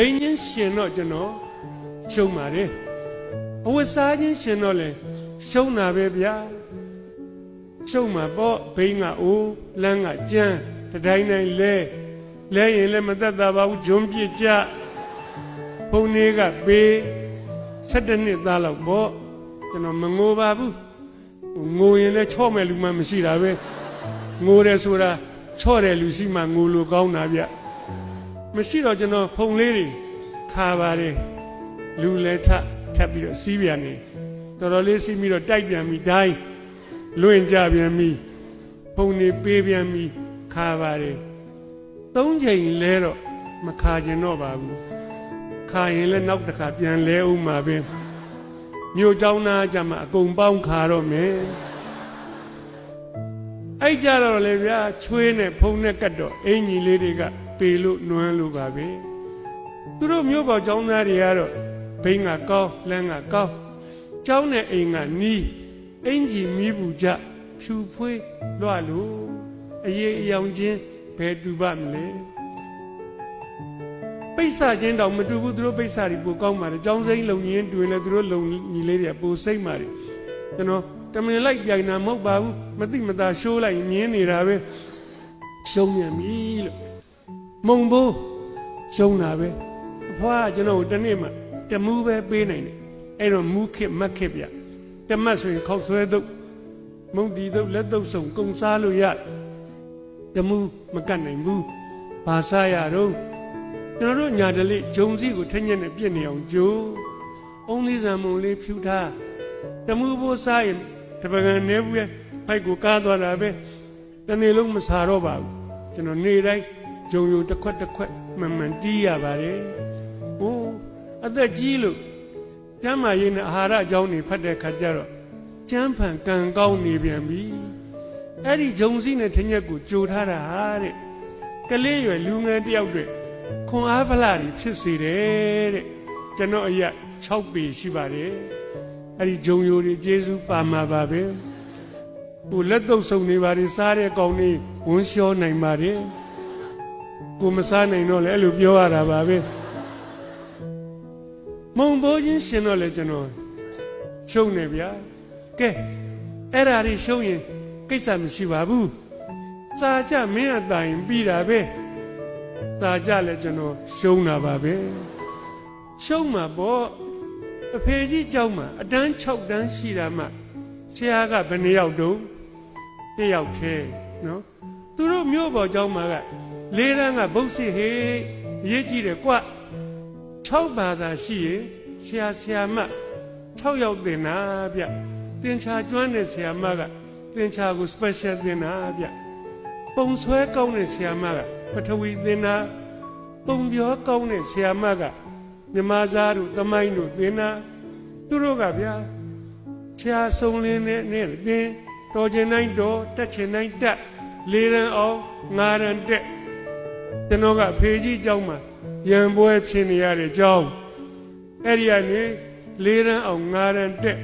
ဘိန်းချင်းရှင်တော့ကျွန်တော်ရှုံးပါတယ်အဝတ်စားချင်းရှင်တော့လေရှုံးတာပဲဗျာရှုံးမှာပေါ့ဘိန်းကအိုးလမ်းကကြမ်းတတိုင်းတိုင်းလဲလဲရင်လည်းမသက်သာပါဘူးဂျွန်းပြစ်ကြဘုံလေးကပေး7နှစ်သားလောက်ပေါ့ကျွန်တော်မငိုပါဘူးငိုရင်လည်းချော့မဲ့လူမှမရှိတာပဲငိုတယ်ဆိုတာချော့တယ်လူရှိမှငိုလို့ကောင်းတာဗျ မရှိတော့ကျွန်တော်ဖုံလေးတွေခါပါတယ်လူလည်းထထပ်ပြီးတော့စီးပြန်နေတော်တော်လေးစီးပြီးတော့တိုက်ပြန်ပြီးဒိုင်းလွင့်ကြပြန်ပြီးဖုံနေပေးပြန်ပြီးခါပါတယ်သုံးချိန်လဲတော့မခါကျင်တော့ပါဘူးခါရင်လည်းနောက်တစ်ခါပြန်လဲဦးမှာပဲမြို့เจ้าနာကြမှာအကုန်ပေါင်းခါတော့မယ်အဲ့ကြတော့လေဗျာချွေးနဲ့ဖုံနဲ့ကတ်တော့အင်ကြီးလေးတွေက ပေလို့နွမ်းလို့ပါပဲသူတို့မျိုးပေါကျောင်းသားတွေကတော့ဘိန်းကကောင်းလမ်းကကောင်းကျောင်းနဲ့အိမ်ကနီးအင်ကြီးမီးဘူးကြဖြူဖွေးလွှတ်လို့အရေးအယောင်ချင်းဘယ်တူပါမလဲပိဿာချင်းတောင်မတူဘူးသူတို့ပိဿာတွေပိုကောင်းပါတယ်ကျောင်းစိမ့်လုံရင်းတွင်လည်းသူတို့လုံညီလေးတွေပိုစိတ်ပါတယ်ကျွန်တော်တမင်လိုက်ပြိုင်တာမဟုတ်ပါဘူးမသိမသာရှိုးလိုက်မြင်းနေတာပဲရှုံးမြန်ပြီလို့ မုံဘိုးရှုံးတာပဲအဖွားကကျွန်တော်ကိုတစ်နေ့မှတမူးပဲပေးနိုင်တယ်အဲ့တော့မူးခစ်မတ်ခစ်ပြတမတ်ဆိုရင်ခောက်ဆွဲတုပ်မုံတီတုပ်လက်တုပ်စုံကုံစားလို့ရတမူးမကတ်နိုင်ဘူးဘာစားရတော့ကျွန်တော်တို့ညာတလေးဂျုံစီကိုထက်ညက်နဲ့ပြစ်နေအောင်ဂျိုးအုံးလေးစံမုံလေးဖြူထားတမူးဘိုးစားရင်တပကံနေဘူးရဲ့ဖိုက်ကိုကားသွားတာပဲတနေ့လုံးမစားတော့ပါဘူးကျွန်တော်နေ့တိုင်း ဂျုံယိုတစ်ခွက်တစ်ခွက်မှန်မှန်တီးရပါတယ်။အိုးအသက်ကြီးလို့ကျမ်းမာရေးနဲ့အာဟာရအကြောင်းတွေဖတ်တဲ့ခါကျတော့ကျမ်းဖန်ကံကောင်းနေပြန်ပြီ။အဲ့ဒီဂျုံစီနဲ့ထင်းရက်ကိုကြိုထားတာဟာတဲ့။ကလေးရွယ်လူငယ်တယောက်တွေခွန်အားဗလာတွေဖြစ်စေတယ်တဲ့။ကျွန်တော်အရက်6ပေရှိပါတယ်။အဲ့ဒီဂျုံယိုတွေကျေးဇူးပါမှာပါပဲ။ဟိုလက်တော့စုံနေပါလေစားတဲ့ကောင်လေးဝန်းလျှောနိုင်ပါတယ်။ ကိုမစားနိုင်တော့လဲအဲ့လိုပြောရတာပါပဲမုံပေါ်ချင်းရှင်တော့လဲကျွန်တော်ရှုံနေဗျာကဲအဲ့ဓာရီရှုံရင်ကိစ္စမရှိပါဘူးစာကြမင်းအတိုင်ပြီးတာပဲစာကြလဲကျွန်တော်ရှုံတာပါပဲရှုံမှာပေါ့အဖေကြီးကြောက်မှာအတန်း6တန်းရှိတာမှဆရာကဘယ်နှယောက်တုံးတယောက်သေးနော်သူတို့မြို့ပေါ်ကြောက်မှာက လေးတန်းကဘုတ်စီဟေးရေးကြည့်တယ်ကွ6ဘာသာရှိရင်ဆရာဆရာမ6ယောက်သင်တာဗျသင်္ချာကျွမ်းတဲ့ဆရာမကသင်္ချာကို special သင်တာဗျပုံဆွဲကောင်းတဲ့ဆရာမကပထဝီသင်တာပုံပြောကောင်းတဲ့ဆရာမကမြမသားတို့သမိုင်းတို့သင်တာသူတို့ကဗျာဆရာဆုံးလင်းတဲ့နေ့သင်တော်ချင်တိုင်းတော်တက်ချင်တိုင်းတက်လေးရန်အောင်ငါးရန်တက် ကျွန်တော်ကဖေကြီးကြောင်းမှာရံပွဲဖြစ်နေရတဲ့ကြောင်းအဲ့ဒီကနေ၄ရန်အောင်၅ရန်တက်